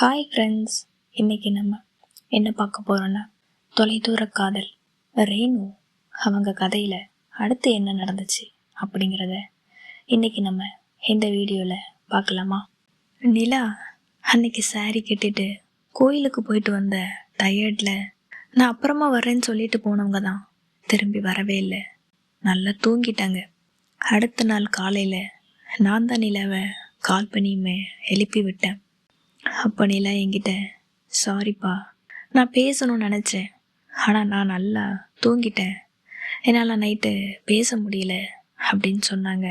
Hi friends இன்றைக்கி நம்ம என்ன பார்க்க போகிறோன்னா தொலைதூர காதல் ரெய்னு அவங்க கதையில் அடுத்து என்ன நடந்துச்சு அப்படிங்கிறத இன்றைக்கி நம்ம இந்த வீடியோவில் பார்க்கலாமா? நிலா அன்னைக்கு சாரி கட்டிட்டு கோயிலுக்கு போயிட்டு வந்த டயர்டில் நான் அப்புறமா வரேன்னு சொல்லிட்டு போனவங்க தான் திரும்பி வரவே இல்லை. நல்லா தூங்கிட்டாங்க. அடுத்த நாள் காலையில் நான் தான் நிலாவை கால் பண்ணியுமே எழுப்பி விட்டேன். அப்போ நிலா என்கிட்ட சாரிப்பா நான் பேசணும்னு நினச்சேன். ஆனால் நான் நல்லா தூங்கிட்டேன். என்னால் நைட்டு பேச முடியல அப்படின்னு சொன்னாங்க.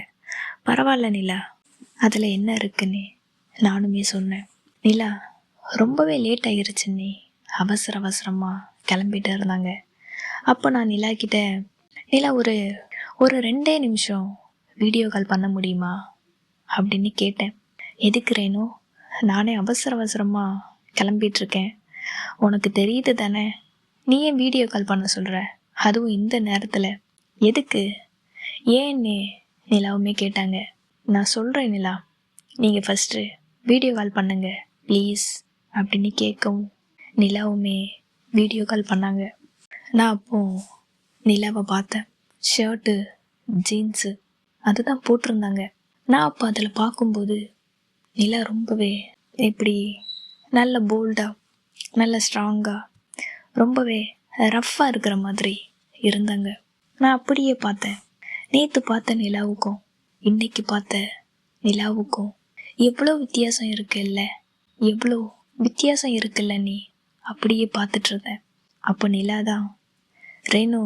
பரவாயில்ல நிலா. அதில் என்ன இருக்குன்னு நானுமே சொன்னேன். நிலா ரொம்பவே லேட் ஆகிருச்சு நீ. அவசர அவசரமாக கிளம்பிட்டு இருந்தாங்க. அப்போ நான் நிலா கிட்ட நிலா ஒரு ஒரு ரெண்டே நிமிஷம் வீடியோ கால் பண்ண முடியுமா? அப்படின்னு கேட்டேன். எதுக்கு நானே அவசர அவசரமாக கிளம்பிட்டு இருக்கேன் உனக்கு தெரியுது தானே? நீ ஏன் வீடியோ கால் பண்ண சொல்கிற அதுவும் இந்த நேரத்தில். எதுக்கு? ஏன்னே நிலாவுமே கேட்டாங்க. நான் சொல்கிறேன் நிலா. நீங்கள் ஃபஸ்ட்டு வீடியோ கால் பண்ணுங்க. ப்ளீஸ் அப்படின்னு கேட்கவும் நிலாவுமே வீடியோ கால் பண்ணாங்க. நான் அப்போ நிலாவை பார்த்தேன். ஷர்ட்டு ஜீன்ஸு அதுதான் போட்டிருந்தாங்க. நான் அப்போ அதில் பார்க்கும்போது நிலா ரொம்பவே இப்படி நல்ல போல்டாக நல்ல ஸ்ட்ராங்காக ரொம்பவே ரஃப்பாக இருக்கிற மாதிரி இருந்தாங்க. நான் அப்படியே பார்த்தேன். நேற்று பார்த்த நிலாவுக்கும் இன்னைக்கு பார்த்த நிலாவுக்கும் எவ்வளோ வித்தியாசம் இருக்குல்ல? எவ்வளோ வித்தியாசம் இருக்குல்ல நீ? அப்படியே பார்த்துட்ருந்த அப்போ நிலா தான் ரேணு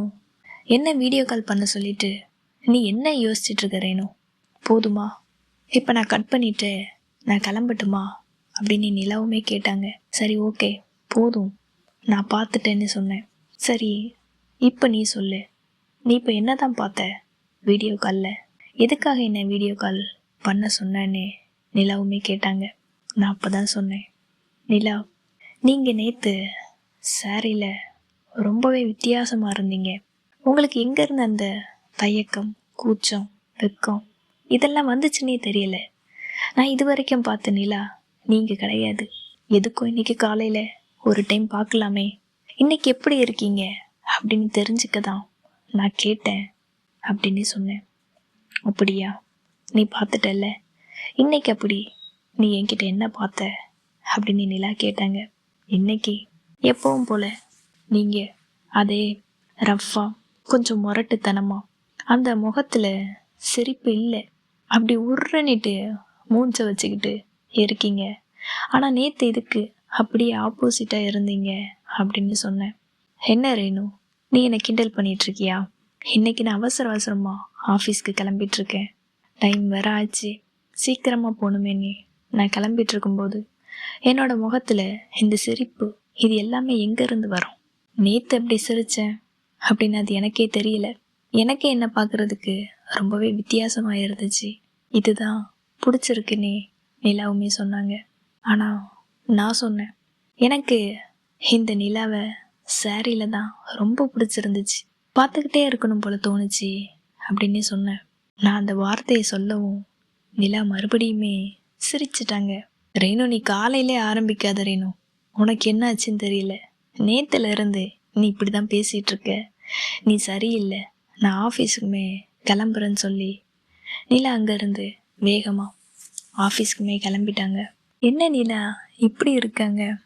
என்ன வீடியோ கால் பண்ண சொல்லிட்டு நீ என்ன யோசிச்சுட்ருக்க ரேணு? போதுமா? இப்போ நான் கட் பண்ணிவிட்டு நான் கிளம்பட்டுமா? அப்படின்னு நிலவுமே கேட்டாங்க. சரி ஓகே போதும். நான் பார்த்துட்டேன்னு சொன்னேன். சரி இப்போ நீ சொல்லு. நீ இப்போ என்ன தான் பார்த்த? வீடியோ காலில். எதுக்காக என்ன வீடியோ கால் பண்ண சொன்னேன்னு நிலாவுமே கேட்டாங்க. நான் அப்போ தான் சொன்னேன். நிலா நீங்கள் நேற்று சாரியில் ரொம்பவே வித்தியாசமாக இருந்தீங்க. உங்களுக்கு எங்கேருந்து அந்த தயக்கம் கூச்சம் வெக்கம் இதெல்லாம் வந்துச்சுன்னே தெரியலை. நான் இது வரைக்கும் பார்த்த நிலா நீங்கள் கிடையாது. எதுக்கும் இன்னைக்கு காலையில் ஒரு டைம் பார்க்கலாமே. இன்னைக்கு எப்படி இருக்கீங்க? அப்படின்னு தெரிஞ்சுக்க தான் நான் கேட்டேன் அப்படின்னு சொன்னேன். அப்படியா? நீ பார்த்துட்டல்ல? இன்னைக்கு அப்படி? நீ என்கிட்ட என்ன பார்த்த? அப்படின்னு நிலா கேட்டாங்க. இன்னைக்கு? எப்பவும் போல. நீங்கள் அதே ரஃப்பாக கொஞ்சம் முரட்டுத்தனமாக அந்த முகத்தில் சிரிப்பு இல்லை. அப்படி உருன்னிட்டு மூஞ்ச வச்சுக்கிட்டு இருக்கீங்க. ஆனால் நேற்று இதுக்கு அப்படியே ஆப்போசிட்டாக இருந்தீங்க அப்படின்னு சொன்னேன். என்ன ரேணு நீ என்னை கிண்டல் பண்ணிகிட்ருக்கியா இன்றைக்கி நான் அவசர அவசரமாக ஆஃபீஸ்க்கு கிளம்பிட்டுருக்கேன் டைம் வேற ஆச்சு. சீக்கிரமாக போகணுமே நீ. நான் கிளம்பிட்டு இருக்கும்போது என்னோட முகத்தில் இந்த சிரிப்பு இது எல்லாமே எங்கேருந்து வரும்? நேற்று எப்படி சிரித்தேன் அப்படின்னு அது எனக்கே தெரியல. எனக்கே என்ன பார்க்குறதுக்கு ரொம்பவே வித்தியாசமாக இருந்துச்சு இதுதான் பிடிச்சிருக்குன்னே நிலாவுமே சொன்னாங்க. ஆனால் நான் சொன்னேன். எனக்கு இந்த நிலாவை சாரியில் தான் ரொம்ப பிடிச்சிருந்துச்சு. பார்த்துக்கிட்டே இருக்கணும் போல தோணுச்சு அப்படின்னு சொன்னேன். நான் அந்த வார்த்தையை சொல்லவும் நிலா மறுபடியுமே சிரிச்சிட்டாங்க. ரேணு நீ காலையிலே ஆரம்பிக்காத ரேணு. உனக்கு என்ன ஆச்சுன்னு தெரியல. நேத்துல இருந்து நீ இப்படி தான் பேசிகிட்டு இருக்க. நீ சரியில்லை. நான் ஆஃபீஸுக்குமே கிளம்புறேன்னு சொல்லி நிலா அங்கேருந்து வேகமாக ஆஃபீஸ்க்குமே கிளம்பிட்டாங்க. என்ன நிலா? இப்படி இருக்காங்க?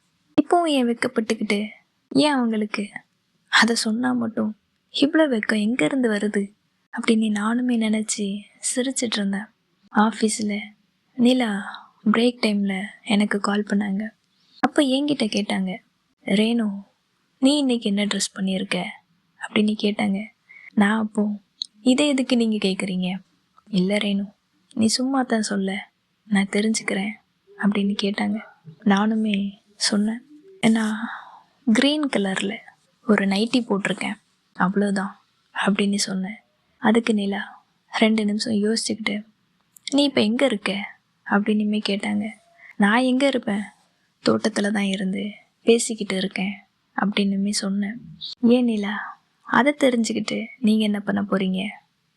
இப்போவும் ஏன் வெக்கப்பட்டுக்கிட்டு? ஏன் அவங்களுக்கு? அதை சொன்னால் மட்டும் இவ்வளோ வெக்கம் எங்கேருந்து வருது? அப்படின்னு நானுமே நினச்சி சிரிச்சிட்டு இருந்தேன். ஆஃபீஸில் நிலா பிரேக் டைமில் எனக்கு கால் பண்ணாங்க. அப்போ என்கிட்ட கேட்டாங்க ரேணு நீ இன்னைக்கு என்ன ட்ரெஸ் பண்ணியிருக்க? அப்படின்னு கேட்டாங்க. நான் அப்போ இதை எதுக்கு நீங்கள் கேட்குறீங்க இல்லை ரேணு நீ சும்மா தான் சொல்ல. நான் தெரிஞ்சுக்கிறேன் அப்படின்னு கேட்டாங்க. நானுமே சொன்னேன். நான் க்ரீன் கலரில் ஒரு நைட்டி போட்டிருக்கேன். அவ்வளோதான் அப்படின்னு சொன்னேன். அதுக்கு நிலா ரெண்டு நிமிஷம் யோசிச்சுக்கிட்டு நீ இப்போ எங்கே இருக்க? அப்படின்னுமே கேட்டாங்க. நான் எங்கே இருப்பேன்? தோட்டத்தில் தான் இருந்து பேசிக்கிட்டு இருக்கேன். அப்படின்னுமே சொன்னேன். ஏன் நிலா அதை தெரிஞ்சுக்கிட்டு நீங்கள் என்ன பண்ண போகிறீங்க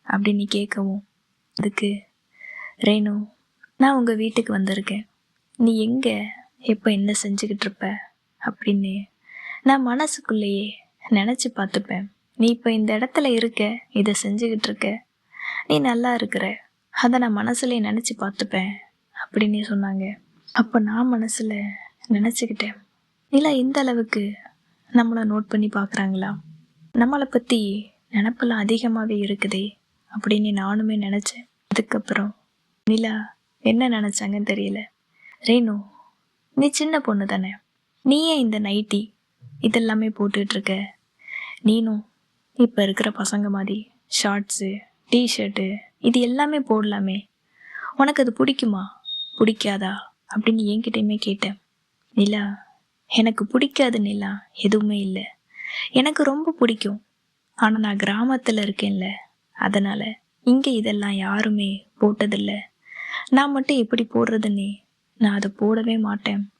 அப்படின்னு கேட்கவும் அதுக்கு ரேணு நான் உங்கள் வீட்டுக்கு வந்திருக்கேன். நீ எங்கே? எப்போ என்ன செஞ்சுக்கிட்டு இருப்ப? அப்படின்னு நான் மனசுக்குள்ளேயே நினச்சி பார்த்துப்பேன். நீ இப்போ இந்த இடத்துல இருக்க? இதை செஞ்சுக்கிட்டு இருக்க? நீ நல்லா இருக்கிற. அதை நான் மனசுலேயே நினச்சி பார்த்துப்பேன் அப்படின்னு சொன்னாங்க. அப்போ நான் மனசில் நினச்சிக்கிட்டேன். நிலா இந்த அளவுக்கு நம்மளை நோட் பண்ணி பார்க்குறாங்களா? நம்மளை பற்றி நினப்பெல்லாம் அதிகமாகவே இருக்குதே அப்படின்னு நானுமே நினச்சேன். அதுக்கப்புறம் நிலா என்ன நினச்சாங்கன்னு தெரியல. ரேணு நீ சின்ன பொண்ணு தானே. நீயே இந்த நைட்டி இதெல்லாமே போட்டுட்ருக்க. நீனும் இப்போ இருக்கிற பசங்க மாதிரி ஷார்ட்ஸு டிஷர்ட்டு இது எல்லாமே போடலாமே. உனக்கு அது பிடிக்குமா? பிடிக்காதா? அப்படின்னு என்கிட்டயுமே கேட்டேன். நிலா எனக்கு பிடிக்காது நிலா எதுவுமே இல்லை. எனக்கு ரொம்ப பிடிக்கும். ஆனால் நான் கிராமத்தில் இருக்கேன்ல அதனால் இங்கே இதெல்லாம் யாருமே போட்டதில்லை. நான் மட்டும் எப்படி போடுறதுன்னே நான் அதை போடவே மாட்டேன்.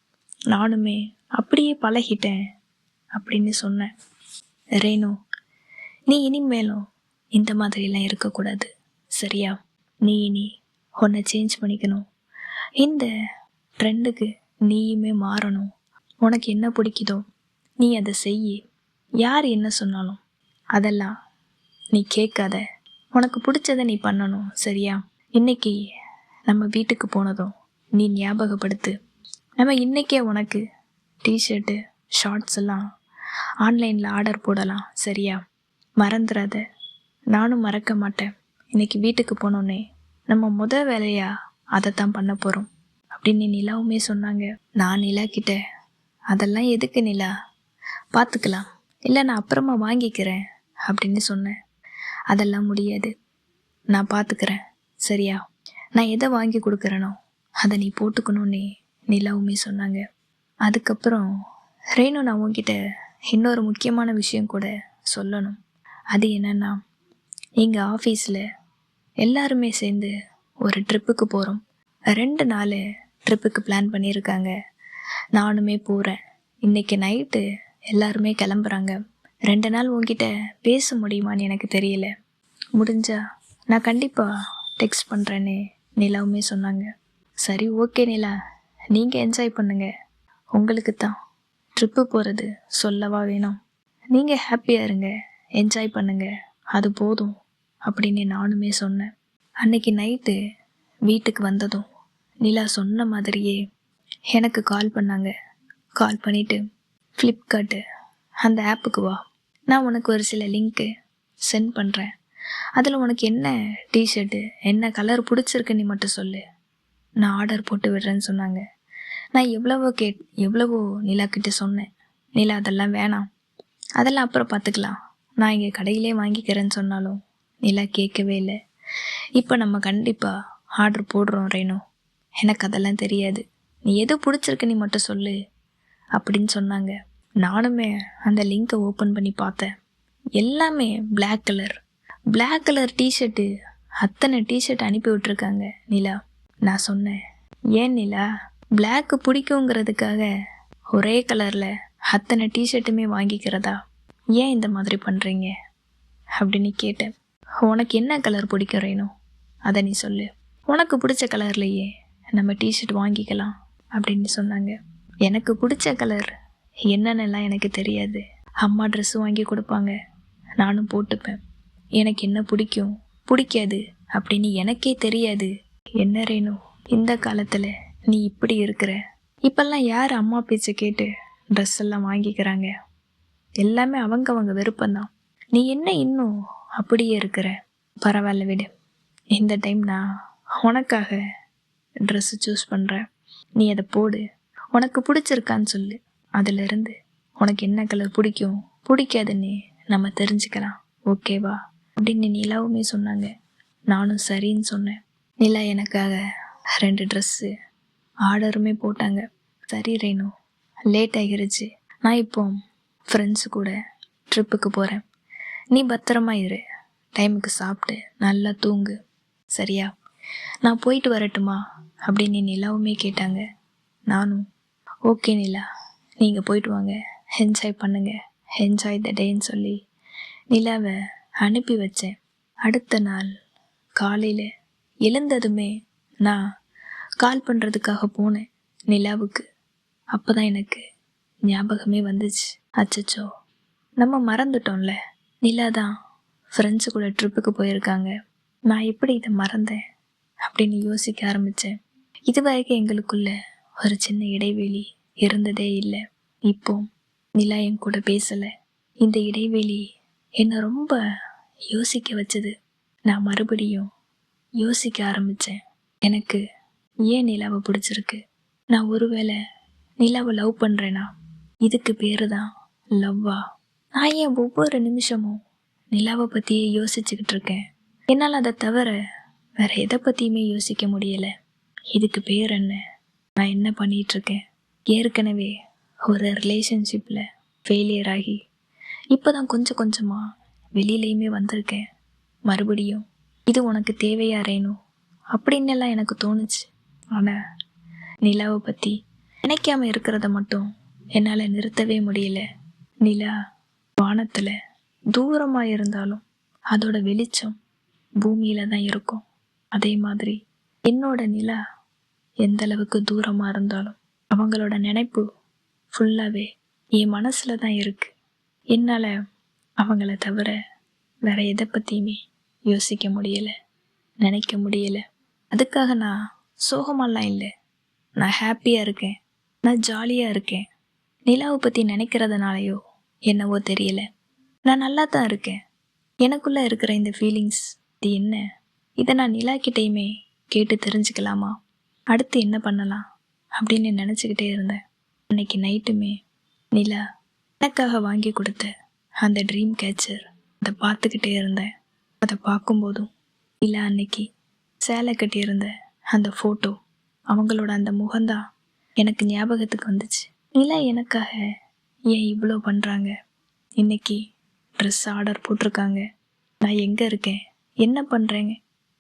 நானுமே அப்படியே பழகிட்டேன் அப்படின்னு சொன்னேன். ரேணு நீ இனிமேலும் இந்த மாதிரிலாம் இருக்கக்கூடாது சரியா? நீ இனி உன்னை சேஞ்ச் பண்ணிக்கணும். இந்த ட்ரெண்டுக்கு நீயுமே மாறணும். உனக்கு என்ன பிடிக்குதோ நீ அதை செய் யார் என்ன சொன்னாலும் அதெல்லாம் நீ கேட்காத. உனக்கு பிடிச்சதை நீ பண்ணணும் சரியா? இன்னைக்கு நம்ம வீட்டுக்கு போனதும் நீ ஞாபகப்படுத்து. நம்ம இன்னைக்கே உனக்கு டிஷர்ட்டு ஷார்ட்ஸ் எல்லாம் ஆன்லைனில் ஆர்டர் போடலாம் சரியா? மறந்துடாத நானும் மறக்க மாட்டேன். இன்னைக்கு வீட்டுக்கு போனோன்னே நம்ம முத வேலையா அதை தான் பண்ண போகிறோம் அப்படின்னு நிலாவுமே சொன்னாங்க. நான் நிலா கிட்ட அதெல்லாம் எதுக்கு நிலா? பார்த்துக்கலாம் இல்லை நான் அப்புறமா வாங்கிக்கிறேன். அப்படின்னு சொன்னேன். அதெல்லாம் முடியாது. நான் பார்த்துக்கிறேன் சரியா? நான் எதை வாங்கி கொடுக்குறேனோ அதை நீ போட்டுக்கணும்னே நிலாவுமே சொன்னாங்க. அதுக்கப்புறம் ரேணு நான் உங்ககிட்ட இன்னொரு முக்கியமான விஷயம் கூட சொல்லணும். அது என்னன்னா எங்கள் ஆஃபீஸில் எல்லாருமே சேர்ந்து ஒரு ட்ரிப்புக்கு போகிறோம் ரெண்டு நாள் ட்ரிப்புக்கு பிளான் பண்ணியிருக்காங்க. நானுமே போகிறேன் இன்றைக்கி நைட்டு எல்லாருமே கிளம்புறாங்க. ரெண்டு நாள் உங்ககிட்ட பேச முடியுமான்னு எனக்கு தெரியல. முடிஞ்சா நான் கண்டிப்பாக டெக்ஸ்ட் பண்ணுறேன்னு நிலாவுமே சொன்னாங்க. சரி ஓகே நிலா. நீங்கள் என்ஜாய் பண்ணுங்க. உங்களுக்கு தான் ட்ரிப்பு போகிறது சொல்லவா வேணும். நீங்கள் ஹாப்பியாக இருங்க. என்ஜாய் பண்ணுங்க. அது போதும் அப்படின்னு நானுமே சொன்னேன். அன்னைக்கு நைட்டு வீட்டுக்கு வந்ததும் நிலா சொன்ன மாதிரியே எனக்கு கால் பண்ணாங்க. கால் பண்ணிவிட்டு ஃப்ளிப்கார்ட்டு அந்த ஆப்புக்கு வா. நான் உனக்கு ஒரு சில லிங்க்கு சென்ட் பண்ணுறேன் அதில் உனக்கு என்ன டிஷர்ட்டு என்ன கலர் பிடிச்சிருக்கு நீ மட்டும் சொல்லு. நான் ஆர்டர் போட்டு விடுறேன்னு சொன்னாங்க. நான் எவ்வளவோ கேட் எவ்வளவோ நிலா கிட்ட சொன்னேன். நிலா அதெல்லாம் வேணாம். அதெல்லாம் அப்புறம் பார்த்துக்கலாம் நான் இங்கே கடையிலே வாங்கிக்கிறேன்னு சொன்னாலும் நிலா கேட்கவே இல்லை. இப்போ நம்ம கண்டிப்பாக ஆர்டர் போடுறோம் ரேணு. எனக்கு அதெல்லாம் தெரியாது. நீ எது பிடிச்சிருக்கு நீ மட்டும் சொல்லு அப்படின்னு சொன்னாங்க. நானுமே அந்த லிங்கை ஓப்பன் பண்ணி பார்த்தேன். எல்லாமே black colour black colour T-shirt அத்தனை டிஷர்ட் அனுப்பி விட்ருக்காங்க நிலா. நான் சொன்னேன். ஏன் நிலா? பிளாக்கு பிடிக்குங்கிறதுக்காக ஒரே கலரில் அத்தனை டிஷர்ட்டுமே வாங்கிக்கிறதா? ஏன் இந்த மாதிரி பண்ணுறீங்க அப்படின்னு கேட்டேன். உனக்கு என்ன கலர் பிடிக்கும் ரேணு அதை நீ சொல்லு. உனக்கு பிடிச்ச கலர்லையே நம்ம டிஷர்ட் வாங்கிக்கலாம் அப்படின்னு சொன்னாங்க. எனக்கு பிடிச்ச கலர் என்னென்னலாம் எனக்கு தெரியாது. அம்மா ட்ரெஸ்ஸு வாங்கி கொடுப்பாங்க நானும் போட்டுப்பேன். எனக்கு என்ன பிடிக்கும்? பிடிக்காது அப்படின்னு எனக்கே தெரியாது. என்ன ரேணு இந்த காலத்தில் நீ இப்படி இருக்கிற? இப்பெல்லாம் யார் அம்மா பேச்சை கேட்டு ட்ரெஸ் எல்லாம் வாங்கிக்கிறாங்க? எல்லாமே அவங்க அவங்க விருப்பம்தான். நீ என்ன இன்னும் அப்படியே இருக்கிற? பரவாயில்ல விடு. இந்த டைம் நான் உனக்காக ட்ரெஸ்ஸு சூஸ் பண்ணுறேன் நீ அதை போடு. உனக்கு பிடிச்சிருக்கான்னு சொல்லு. அதிலிருந்து உனக்கு என்ன கலர் பிடிக்கும்? பிடிக்காதுன்னு நம்ம தெரிஞ்சுக்கலாம். ஓகேவா அப்படின்னு நிலாவுமே சொன்னாங்க. நானும் சரின்னு சொன்னேன். நிலா எனக்காக ரெண்டு ட்ரெஸ்ஸு ஆர்டருமே போட்டாங்க. சரி ரேணு லேட் ஆகிருச்சு. நான் இப்போ ஃப்ரெண்ட்ஸு கூட ட்ரிப்புக்கு போகிறேன் நீ பத்திரமா இரு. டைமுக்கு சாப்பிட்டு நல்லா தூங்கு. சரியா? நான் போயிட்டு வரட்டுமா? அப்படின்னு நிலாவுமே கேட்டாங்க. நானும் ஓகே நிலா. நீங்கள் போயிட்டு வாங்க. என்ஜாய் பண்ணுங்கள் என்ஜாய் த டேன்னு சொல்லி நிலாவை அனுப்பி வச்சேன். அடுத்த நாள் காலையில் எழுந்ததுமே நான் கால் பண்ணுறதுக்காக போனேன் நிலாவுக்கு. அப்போ தான் எனக்கு ஞாபகமே வந்துச்சு. அச்சச்சோ நம்ம மறந்துட்டோம்ல. நிலா தான் ஃப்ரெண்ட்ஸு கூட ட்ரிப்புக்கு போயிருக்காங்க. நான் எப்படி இதை மறந்தேன் அப்படின்னு யோசிக்க ஆரம்பித்தேன் இது வரைக்கும் எங்களுக்குள்ள ஒரு சின்ன இடைவெளி இருந்ததே இல்லை. இப்போ நிலா என் கூட பேசலை. இந்த இடைவெளி என்னை ரொம்ப யோசிக்க வச்சது. நான் மறுபடியும் யோசிக்க ஆரம்பித்தேன் எனக்கு ஏன் நிலாவை பிடிச்சிருக்கு? நான் ஒருவேளை நிலாவை லவ் பண்ணுறேனா இதுக்கு பேர் தான் லவ்வா நான் ஏன் ஒவ்வொரு நிமிஷமும் நிலாவை பற்றியே யோசிச்சுக்கிட்டு இருக்கேன்? என்னால் அதை தவிர வேற எதை பற்றியுமே யோசிக்க முடியலை. இதுக்கு பேர் என்ன? நான் என்ன பண்ணிகிட்ருக்கேன் இருக்கேன்? ஏற்கனவே ஒரு ரிலேஷன்ஷிப்பில் ஃபெயிலியர் ஆகி இப்போ தான் கொஞ்சம் கொஞ்சமாக வெளியிலையுமே வந்திருக்கேன். மறுபடியும் இது உனக்கு தேவையா ரேணு? அப்படின்னு எல்லாம் எனக்கு தோணுச்சு. ஆனால் நிலாவை பற்றி நினைக்காம இருக்கிறத மட்டும் என்னால் நிறுத்தவே முடியல. நிலா வானத்தில் தூரமாக இருந்தாலும் அதோட வெளிச்சம் பூமியில தான் இருக்கும். அதே மாதிரி என்னோட நிலா எந்த அளவுக்கு தூரமாக இருந்தாலும் அவங்களோட நினைப்பு ஃபுல்லாகவே என் மனசில் தான் இருக்குது என்னால் அவங்கள தவிர வேற எதை பற்றியுமே யோசிக்க முடியலை நினைக்க முடியலை. அதுக்காக நான் சோகமெல்லாம் இல்லை. நான் ஹாப்பியாக இருக்கேன். நான் ஜாலியாக இருக்கேன். நிலாவை பற்றி நினைக்கிறதுனாலையோ என்னவோ தெரியல. நான் நல்லா தான் இருக்கேன். எனக்குள்ளே இருக்கிற இந்த ஃபீலிங்ஸ் இது என்ன? இதை நான் நிலா கிட்டேயுமே கேட்டு தெரிஞ்சுக்கலாமா? அடுத்து என்ன பண்ணலாம் அப்படின்னு நினச்சிக்கிட்டே இருந்தேன். அன்னைக்கு நைட்டுமே நிலா எனக்காக வாங்கி கொடுத்த அந்த ட்ரீம் கேச்சர் அதை பார்த்துக்கிட்டே இருந்தேன். அதை பார்க்கும்போதும் இல்லை அன்னைக்கு சேலை கட்டியிருந்த அந்த ஃபோட்டோ அவங்களோட அந்த முகம்தான் எனக்கு ஞாபகத்துக்கு வந்துச்சு. நிலா எனக்காக ஏன் இவ்வளோ பண்ணுறாங்க இன்னைக்கு ட்ரெஸ் ஆர்டர் போட்டிருக்காங்க. நான் எங்கே இருக்கேன்? என்ன பண்ணுறேங்க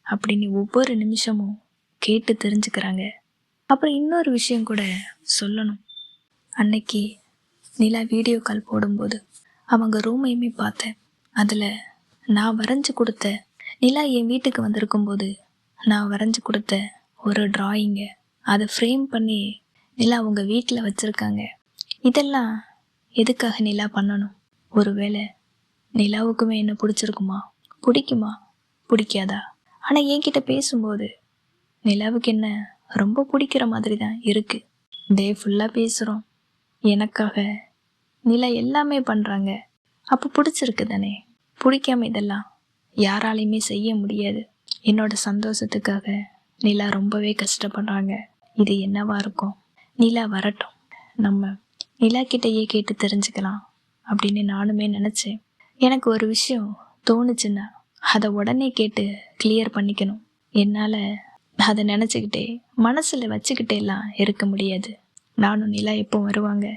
அப்படின்னு ஒவ்வொரு நிமிஷமும் கேட்டு தெரிஞ்சுக்கிறாங்க. அப்புறம் இன்னொரு விஷயம் கூட சொல்லணும். அன்னைக்கு நிலா வீடியோ கால் போடும்போது அவங்க ரூமையுமே பார்த்தேன். அதில் நான் வரைஞ்சி கொடுத்த நிலா என் வீட்டுக்கு வந்திருக்கும்போது நான் வரைஞ்சி கொடுத்த ஒரு ட்ராயிங்கை அதை ஃப்ரேம் பண்ணி நிலா அவங்க வீட்டில் வச்சுருக்காங்க. இதெல்லாம் எதுக்காக நிலா பண்ணணும்? ஒருவேளை நிலாவுக்குமே என்ன பிடிச்சிருக்குமா? பிடிக்குமா? பிடிக்காதா? ஆனால் என்கிட்ட பேசும்போது நிலாவுக்கு என்ன ரொம்ப பிடிக்கிற மாதிரி தான் இருக்குது டே ஃபுல்லாக பேசுகிறோம் எனக்காக நிலா எல்லாமே பண்ணுறாங்க அப்போ பிடிச்சிருக்கு தானே? பிடிக்காம இதெல்லாம் யாராலையுமே செய்ய முடியாது. என்னோட சந்தோஷத்துக்காக நிலா ரொம்பவே கஷ்டப்படுறாங்க. இது என்னவா இருக்கும்? நிலா வரட்டும். நம்ம நிலா கிட்டேயே கேட்டு தெரிஞ்சுக்கலாம் அப்படின்னு நானுமே நினச்சேன். எனக்கு ஒரு விஷயம் தோணுச்சுன்னா அதை உடனே கேட்டு கிளியர் பண்ணிக்கணும். என்னால் அதை நினச்சிக்கிட்டே மனசில் வச்சுக்கிட்டே எல்லாம் இருக்க முடியாது. நானும் நிலா எப்போ வருவாங்க?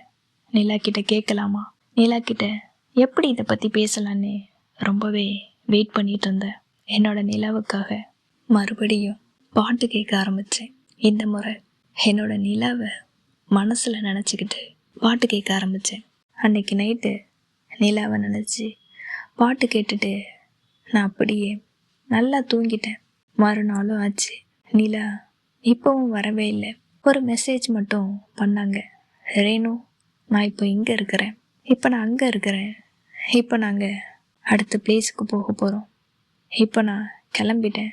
நிலா கிட்ட கேட்கலாமா நிலா கிட்ட எப்படி இதை பற்றி பேசலான்னு ரொம்பவே வெயிட் பண்ணிட்டு இருந்தேன் என்னோட நிலாவுக்காக மறுபடியும் பாட்டு கேட்க ஆரம்பித்தேன் இந்த முறை என்னோட நிலாவை மனசில் நினச்சிக்கிட்டு பாட்டு கேட்க ஆரம்பித்தேன் அன்னைக்கு நைட்டு நிலாவை நினச்சி பாட்டு கேட்டுட்டு நான் அப்படியே நல்லா தூங்கிட்டேன். மறுநாளும் ஆச்சு. நிலா இப்போவும் வரவே இல்லை. ஒரு மெசேஜ் மட்டும் பண்ணாங்க. ரேணு நான் இப்போ இங்கே இருக்கிறேன். இப்போ நான் அங்கே இருக்கிறேன். இப்போ நாங்கள் அடுத்த பிளேஸுக்கு போக போகிறோம் இப்போ நான் கிளம்பிட்டேன்.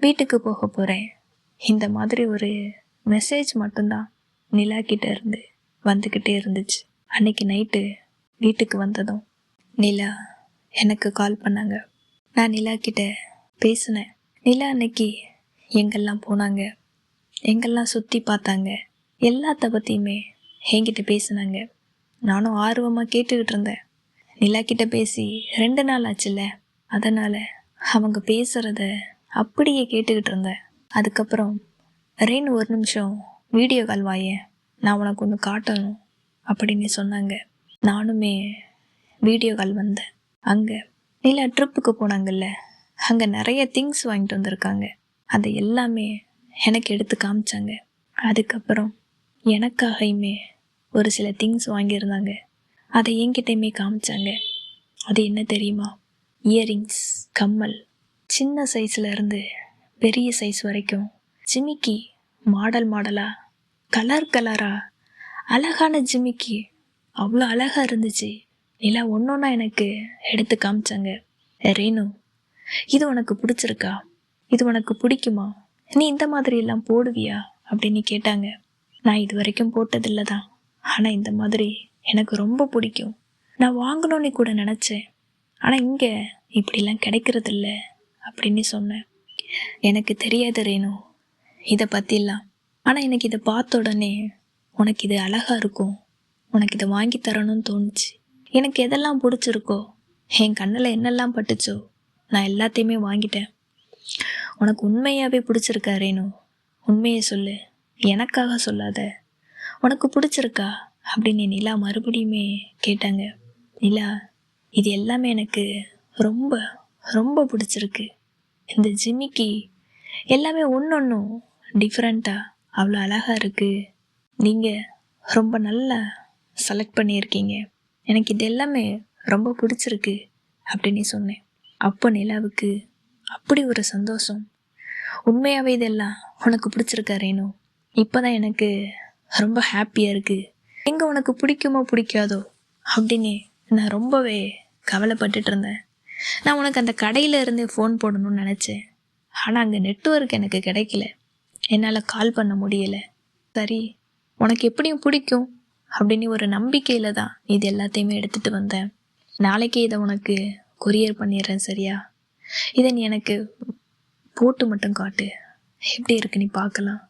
வீட்டுக்கு போக போகிறேன் இந்த மாதிரி ஒரு மெசேஜ் மட்டும்தான் நிலா கிட்ட இருந்து வந்துக்கிட்டே இருந்துச்சு. அன்னைக்கு நைட்டு வீட்டுக்கு வந்ததும் நிலா எனக்கு கால் பண்ணாங்க. நான் நிலா கிட்ட பேசினேன். நிலா அன்னைக்கு எங்கெல்லாம் போனாங்க? எங்கெல்லாம் சுற்றி பார்த்தாங்க? எல்லாத்த பற்றியுமே என்கிட்ட பேசினாங்க. நானும் ஆர்வமாக கேட்டுக்கிட்டு இருந்தேன். நிலா கிட்ட பேசி ரெண்டு நாள் ஆச்சுல்ல? அதனால் அவங்க பேசுகிறத அப்படியே கேட்டுக்கிட்டு இருந்தேன். அதுக்கப்புறம் ரெயின் ஒரு நிமிஷம் வீடியோ கால் வாயே நான் உனக்கு ஒன்று காட்டணும் அப்படின்னு சொன்னாங்க. நானுமே வீடியோ கால் வந்தேன். அங்கே நிலா ட்ரிப்புக்கு போனாங்கல்ல? அங்கே நிறைய திங்ஸ் வாங்கிட்டு வந்திருக்காங்க. அதை எல்லாமே எனக்கு எடுத்து காமிச்சாங்க. அதுக்கப்புறம் எனக்காகையுமே ஒரு சில திங்ஸ் வாங்கியிருந்தாங்க. அதை என்கிட்டயுமே காமிச்சாங்க. அது என்ன தெரியுமா? இயரிங்ஸ் கம்மல். சின்ன சைஸில் இருந்து பெரிய சைஸ் வரைக்கும். ஜிமிக்கி மாடல் மாடலாக கலர் கலராக அழகான ஜிமிக்கி. அவ்வளோ அழகாக இருந்துச்சு. நிலா ஒன்றா எனக்கு எடுத்து காமிச்சாங்க. ரேணு இது உனக்கு பிடிச்சிருக்கா? இது உனக்கு பிடிக்குமா? நீ இந்த மாதிரி எல்லாம் போடுவியா? அப்படின்னு கேட்டாங்க. நான் இது வரைக்கும் போட்டதில்லை தான். ஆனால் இந்த மாதிரி எனக்கு ரொம்ப பிடிக்கும். நான் வாங்கணும்னு கூட நினச்சேன். ஆனால் இங்கே இப்படிலாம் கிடைக்கிறதில்ல அப்படின்னு சொன்னேன். எனக்கு தெரியாது ரேணு இதை பற்றிலாம் ஆனால் எனக்கு இதை பார்த்த உடனே உனக்கு இது அழகாக இருக்கும். உனக்கு இதை வாங்கி தரணும்னு தோணுச்சு. எனக்கு எதெல்லாம் பிடிச்சிருக்கோ என் கண்ணில் என்னெல்லாம் பட்டுச்சோ நான் எல்லாத்தையுமே வாங்கிட்டேன். உனக்கு உண்மையாகவே பிடிச்சிருக்கா ரேணு? உண்மையை சொல்லு. எனக்காக சொல்லாத. உனக்கு பிடிச்சிருக்கா? அப்படின்னு நிலா மறுபடியுமே கேட்டாங்க. நிலா இது எல்லாமே எனக்கு ரொம்ப ரொம்ப பிடிச்சிருக்கு. இந்த ஜிமிக்கி எல்லாமே ஒன்று ஒன்றும் டிஃப்ரெண்ட்டாக அவ்வளோ அழகாக இருக்குது நீங்கள் ரொம்ப நல்லா செலக்ட் பண்ணியிருக்கீங்க. எனக்கு இது எல்லாமே ரொம்ப பிடிச்சிருக்கு அப்படின்னு சொன்னேன். அப்போ நிலாவுக்கு அப்படி ஒரு சந்தோஷம். உண்மையாகவே இதெல்லாம் உனக்கு பிடிச்சிருக்கா ரேணு? இப்போ தான் எனக்கு ரொம்ப ஹாப்பியாக இருக்குது எங்கே உனக்கு பிடிக்குமோ பிடிக்காதோ அப்படின்னு நான் ரொம்பவே கவலைப்பட்டுட்டு இருந்தேன். நான் உனக்கு அந்த கடையில் இருந்தே ஃபோன் போடணும்னு நினச்சேன். ஆனால் அங்கே நெட்ஒர்க் எனக்கு கிடைக்கல. என்னால் கால் பண்ண முடியலை. சரி உனக்கு எப்படியும் பிடிக்கும் அப்படின்னு ஒரு நம்பிக்கையில் தான் இது எல்லாத்தையுமே எடுத்துகிட்டு வந்தேன். நாளைக்கே இதை உனக்கு கொரியர் பண்ணிடுறேன் சரியா? இதை நீ எனக்கு போட்டு மட்டும் காட்டு. எப்படி இருக்கு நீ பார்க்கலாம்.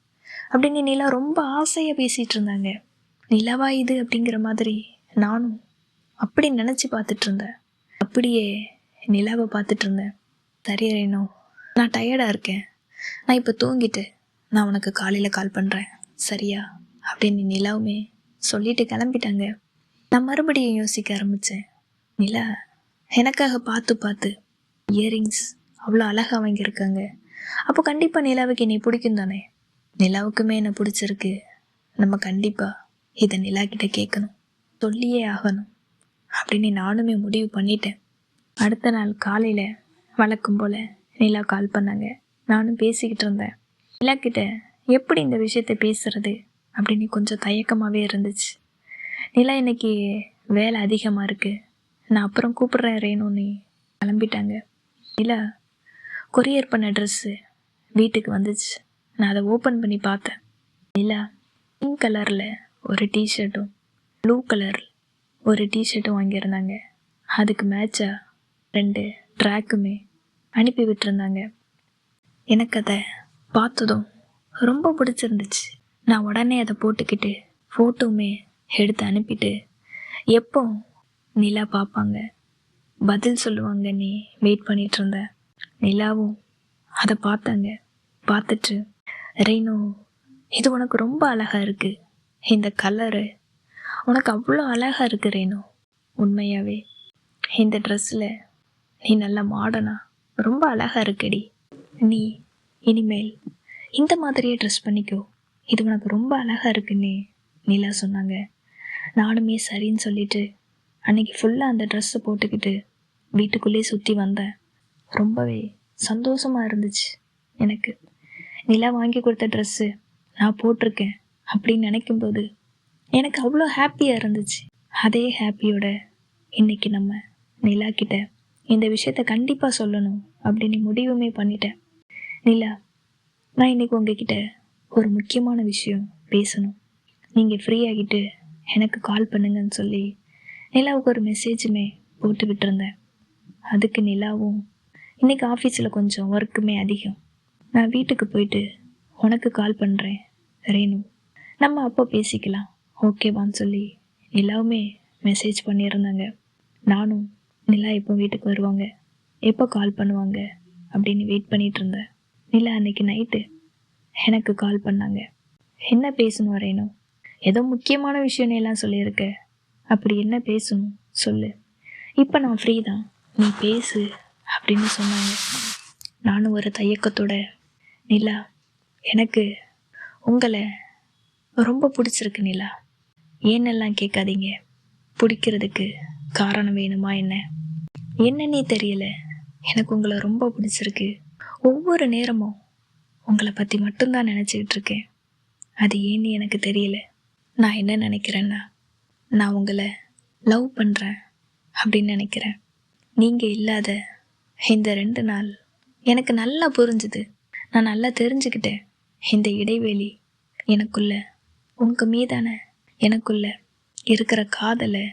அப்படின்னு நிலா ரொம்ப ஆசையாக பேசிகிட்டு இருந்தாங்க. நிலவா இது அப்படிங்கிற மாதிரி நானும் அப்படி நினச்சி பார்த்துட்டு இருந்தேன். அப்படியே நிலாவை பார்த்துட்டு இருந்தேன். சரி ரேணு நான் டயர்டாக இருக்கேன். நான் இப்போ தூங்கிட்டு நான் உனக்கு காலையில் கால் பண்ணுறேன் சரியா? அப்படின்னு நிலாவுமே சொல்லிட்டு கிளம்பிட்டாங்க. நான் மறுபடியும் யோசிக்க ஆரம்பித்தேன் நிலா எனக்காக பார்த்து பார்த்து இயரிங்ஸ் அவ்வளோ அழகாக வாங்கியிருக்காங்க. அப்போ கண்டிப்பாக நிலாவுக்கு என்னை பிடிக்கும் தானே நிலாவுக்குமே என்னை பிடிச்சிருக்கு. நம்ம கண்டிப்பாக இதை நிலா கிட்ட கேட்கணும். சொல்லியே ஆகணும். அப்படின்னு நானுமே முடிவு பண்ணிட்டேன். அடுத்த நாள் காலையில் வழக்கம் போல் நிலா கால் பண்ணாங்க. நானும் பேசிக்கிட்டு இருந்தேன். நிலா கிட்ட எப்படி இந்த விஷயத்தை பேசுறது? அப்படின்னு கொஞ்சம் தயக்கமாகவே இருந்துச்சு. நிலா இன்னைக்கு வேலை அதிகமாக இருக்குது நான் அப்புறம் கூப்பிட்றேன் ரேணுன்னு கிளம்பிட்டாங்க. நிலா கொரியர் பண்ண ட்ரெஸ்ஸு வீட்டுக்கு வந்துச்சு. நான் அதை ஓப்பன் பண்ணி பார்த்தேன். நிலா பிங்க் கலரில் ஒரு டிஷர்ட்டும் ப்ளூ கலர் ஒரு டிஷர்ட்டும் வாங்கியிருந்தாங்க. அதுக்கு மேட்சாக ரெண்டு ட்ராக்குமே அனுப்பி விட்டுருந்தாங்க. எனக்கு அதை பார்த்ததும் ரொம்ப பிடிச்சிருந்துச்சு. நான் உடனே அதை போட்டுக்கிட்டு ஃபோட்டோவுமே எடுத்து அனுப்பிட்டு எப்போ நிலா பார்ப்பாங்க? பதில் சொல்லுவாங்க நீ வெயிட் பண்ணிகிட்ருந்த நிலாவும் அதை பார்த்தாங்க. பார்த்துட்டு ரெய்னு இது உனக்கு ரொம்ப அழகாக இருக்குது இந்த கலரு உனக்கு அவ்வளோ அழகாக இருக்குது ரேணு. உண்மையாகவே இந்த ட்ரெஸ்ஸில் நீ நல்ல மாடனா ரொம்ப அழகாக இருக்கடி. நீ இனிமேல் இந்த மாதிரியே ட்ரெஸ் பண்ணிக்கோ. இது உனக்கு ரொம்ப அழகாக இருக்குன்னு நிலா சொன்னாங்க. நானுமே சரின்னு சொல்லிட்டு அன்னைக்கு ஃபுல்லாக அந்த ட்ரெஸ்ஸை போட்டுக்கிட்டு வீட்டுக்குள்ளேயே சுற்றி வந்தேன். ரொம்பவே சந்தோஷமாக இருந்துச்சு எனக்கு. நிலா வாங்கி கொடுத்த ட்ரெஸ்ஸு நான் போட்டிருக்கேன் அப்படின்னு நினைக்கும்போது எனக்கு அவ்வளோ ஹாப்பியாக இருந்துச்சு. அதே ஹாப்பியோட இன்னைக்கு நம்ம நிலா கிட்ட இந்த விஷயத்த கண்டிப்பாக சொல்லணும் அப்படின்னு முடிவுமே பண்ணிட்டேன். நிலா நான் இன்னைக்கு உங்ககிட்ட ஒரு முக்கியமான விஷயம் பேசணும். நீங்கள் ஃப்ரீ ஆகிட்டு எனக்கு கால் பண்ணுங்கன்னு சொல்லி நிலாவுக்கு ஒரு மெசேஜுமே போட்டு விட்டுருந்தேன். அதுக்கு நிலாவும் இன்னைக்கு ஆஃபீஸில் கொஞ்சம் ஒர்க்குமே அதிகம். நான் வீட்டுக்கு போயிட்டு உனக்கு கால் பண்ணுறேன் ரேணு. நம்ம அப்போ பேசிக்கலாம். ஓகேவான்னு சொல்லி நிலாவுமே மெசேஜ் பண்ணியிருந்தாங்க. நானும் நிலா எப்போ வீட்டுக்கு வருவாங்க. எப்போ கால் பண்ணுவாங்க அப்படின்னு வெயிட் பண்ணிகிட்டு இருந்தேன் நிலா அன்னைக்கு நைட்டு எனக்கு கால் பண்ணாங்க. என்ன பேசணும் ரேணு? ஏதோ முக்கியமான விஷயம் எல்லாம் சொல்லியிருக்க. அப்படி என்ன பேசணும் சொல்லு. இப்போ நான் ஃப்ரீ தான். நீ பேசு அப்படின்னு சொன்னாங்க. நானும் ஒரு தயக்கத்தோட நிலா எனக்கு உங்களை ரொம்ப பிடிச்சிருக்கு நிலா. ஏன்னெல்லாம் கேட்காதீங்க? பிடிக்கிறதுக்கு காரணம் வேணுமா என்ன? என்னன்னே தெரியல? எனக்கு உங்களை ரொம்ப பிடிச்சிருக்கு. ஒவ்வொரு நேரமும் உங்களை பற்றி மட்டும்தான் நினச்சிக்கிட்டு இருக்கேன். அது ஏன்னு எனக்கு தெரியல. நான் என்ன நினைக்கிறேன்னா நான் உங்களை லவ் பண்ணுறேன் அப்படின்னு நினைக்கிறேன். நீங்கள் இல்லாத இந்த ரெண்டு நாள் எனக்கு நல்லா புரிஞ்சுது. நான் நல்லா தெரிஞ்சுக்கிட்டேன். இந்த இடைவெளி எனக்குள்ள உங்கள் மீதான எனக்குள்ள இருக்கிற காதலை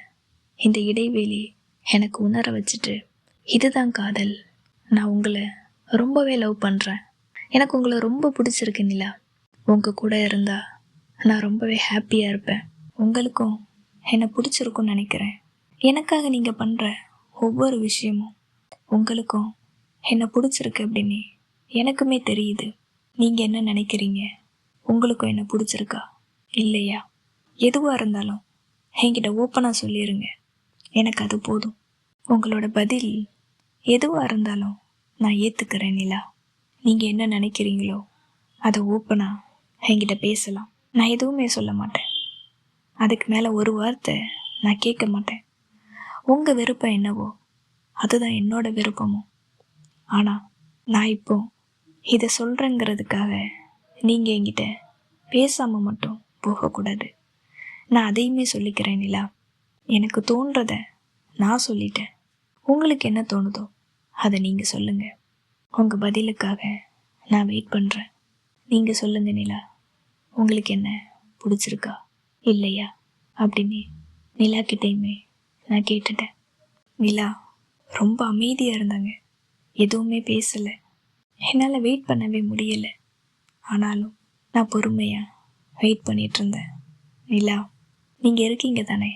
இந்த இடைவெளி எனக்கு உணர வச்சுட்டு இதுதான் காதல். நான் உங்களை ரொம்பவே லவ் பண்ணுறேன் எனக்கு உங்களை ரொம்ப பிடிச்சிருக்கு நிலா. உங்கள் கூட இருந்தால் நான் ரொம்பவே ஹாப்பியாக இருப்பேன். உங்களுக்கும் என்னை பிடிச்சிருக்கும்னு நினைக்கிறேன். எனக்காக நீங்கள் பண்ணுற ஒவ்வொரு விஷயமும் உங்களுக்கும் என்னை பிடிச்சிருக்கு அப்படின்னு எனக்குமே தெரியுது. நீங்கள் என்ன நினைக்கிறீங்க? உங்களுக்கும் என்ன பிடிச்சிருக்கா? இல்லையா? எதுவாக இருந்தாலும் என்கிட்ட ஓப்பனாக சொல்லிடுங்க எனக்கு அது போதும். உங்களோட பதில் எதுவாக இருந்தாலும் நான் ஏற்றுக்கிறேன் நிலா. நீங்கள் என்ன நினைக்கிறீங்களோ அதை ஓப்பனாக என்கிட்ட பேசலாம். நான் எதுவுமே சொல்ல மாட்டேன். அதுக்கு மேலே ஒரு வார்த்தை நான் கேட்க மாட்டேன். உங்கள் விருப்பம் என்னவோ அதுதான் என்னோட விருப்பமும். ஆனால் நான் இப்போது இதை சொல்கிறேங்கிறதுக்காக நீங்கள் என்கிட்ட பேசாமல் மட்டும் போகக்கூடாது. நான் அதையுமே சொல்லிக்கிறேன் நிலா. எனக்கு தோன்றத நான் சொல்லிட்டேன். உங்களுக்கு என்ன தோணுதோ அதை நீங்கள் சொல்லுங்கள் உங்கள் பதிலுக்காக நான் வெயிட் பண்ணுறேன் நீங்கள் சொல்லுங்கள் நிலா. உங்களுக்கு என்ன பிடிச்சிருக்கா? இல்லையா? அப்படின்னு நிலா கிட்டேயுமே நான் கேட்டுட்டேன். நிலா ரொம்ப அமைதியாக இருந்தாங்க. எதுவுமே பேசலை. என்னால் வெயிட் பண்ணவே முடியலை. ஆனாலும் நான் பொறுமையாக வெயிட் பண்ணிகிட்டு இருந்தேன் நிலா நீங்கள் இருக்கீங்க தானே?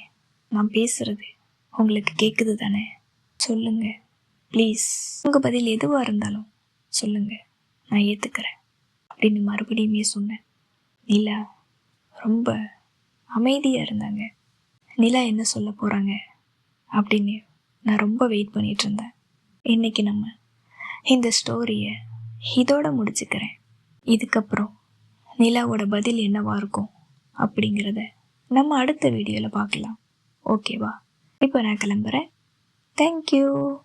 நான் பேசுகிறது உங்களுக்கு கேட்குது தானே? சொல்லுங்கள் ப்ளீஸ் உங்கள் பதில் எதுவாக இருந்தாலும் சொல்லுங்கள் நான் ஏற்றுக்கிறேன் அப்படின்னு மறுபடியுமே சொன்னேன். நிலா ரொம்ப அமைதியாக இருந்தாங்க. நிலா என்ன சொல்ல போகிறாங்க அப்படின்னு நான் ரொம்ப வெயிட் பண்ணிட்டு இருந்தேன் இன்னைக்கு நம்ம இந்த ஸ்டோரியை இதோட முடிச்சுக்கிறேன். இதுக்கப்புறம் நிலாவோட பதில் என்னவா இருக்கும் அப்படிங்கிறத நம்ம அடுத்த வீடியோவில் பார்க்கலாம். ஓகேவா? இப்போ நான் கிளம்புறேன். தேங்க்யூ